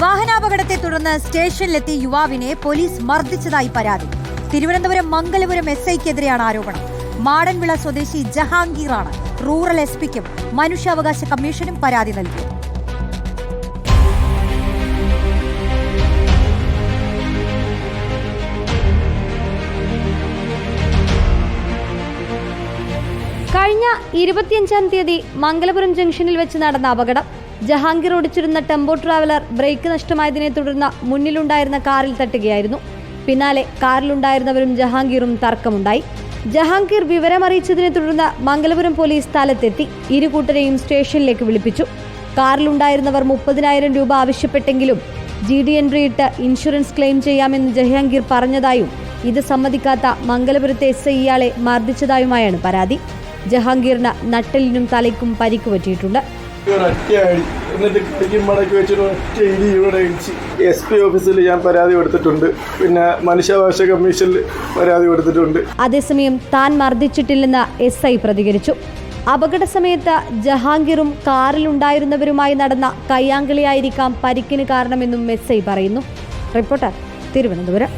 വാഹനാപകടത്തെ തുടർന്ന് സ്റ്റേഷനിലെത്തി യുവാവിനെ പോലീസ് മർദ്ദിച്ചതായി പരാതി. തിരുവനന്തപുരം മംഗലപുരം എസ് ഐക്കെതിരെയാണ് ആരോപണം. മാടൻവിള സ്വദേശി ജഹാംഗീറാണ് റൂറൽ എസ് പിക്കും മനുഷ്യാവകാശ കമ്മീഷനും പരാതി നൽകി. കഴിഞ്ഞ ഇരുപത്തിയഞ്ചാം തീയതി മംഗലപുരം ജംഗ്ഷനിൽ വെച്ച് നടന്ന അപകടം ജഹാംഗീർ ഓടിച്ചിരുന്ന ടെമ്പോ ട്രാവലർ ബ്രേക്ക് നഷ്ടമായതിനെ തുടർന്ന് മുന്നിലുണ്ടായിരുന്ന കാറിൽ തട്ടുകയായിരുന്നു. പിന്നാലെ കാറിലുണ്ടായിരുന്നവരും ജഹാംഗീറും തർക്കമുണ്ടായി. ജഹാംഗീർ വിവരമറിയിച്ചതിനെ തുടർന്ന് മംഗലപുരം പോലീസ് സ്ഥലത്തെത്തി. ഇരു കൂട്ടരെയും സ്റ്റേഷനിലേക്ക് വിളിപ്പിച്ചു. കാറിലുണ്ടായിരുന്നവർ മുപ്പതിനായിരം രൂപ ആവശ്യപ്പെട്ടെങ്കിലും ജി ഡി എൻട്രി ഇട്ട് ഇൻഷുറൻസ് ക്ലെയിം ചെയ്യാമെന്ന് ജഹാംഗീർ പറഞ്ഞതായും ഇത് സമ്മതിക്കാത്ത മംഗലപുരത്തെ എസ് ഐ ഇയാളെ മർദ്ദിച്ചതായുമായാണ് പരാതി. ജഹാംഗീറിന് നട്ടലിനും തലയ്ക്കും പരിക്ക് പറ്റിയിട്ടുണ്ട്. ഒരൊറ്റ അടി എന്നിട്ട് കടിക്കും മടക്കി വെച്ചിട്ട് ഒറ്റ ഇടി ഇവിടെ അടിച്ച് എസ് പി ഓഫീസിൽ ഞാൻ പരാതി കൊടുത്തിട്ടുണ്ട്. പിന്നെ മനുഷ്യാവകാശ കമ്മീഷനിൽ പരാതി കൊടുത്തിട്ടുണ്ട്. അതേസമയം താൻ മർദ്ദിച്ചിട്ടില്ലെന്ന് എസ് ഐ പ്രതികരിച്ചു. അപകട സമയത്ത് ജഹാംഗീറും കാറിലുണ്ടായിരുന്നവരുമായി നടന്ന കയ്യാങ്കളിയായിരിക്കാം പരിക്കിന് കാരണമെന്നും എസ് ഐ പറയുന്നു. റിപ്പോർട്ടർ തിരുവനന്തപുരം.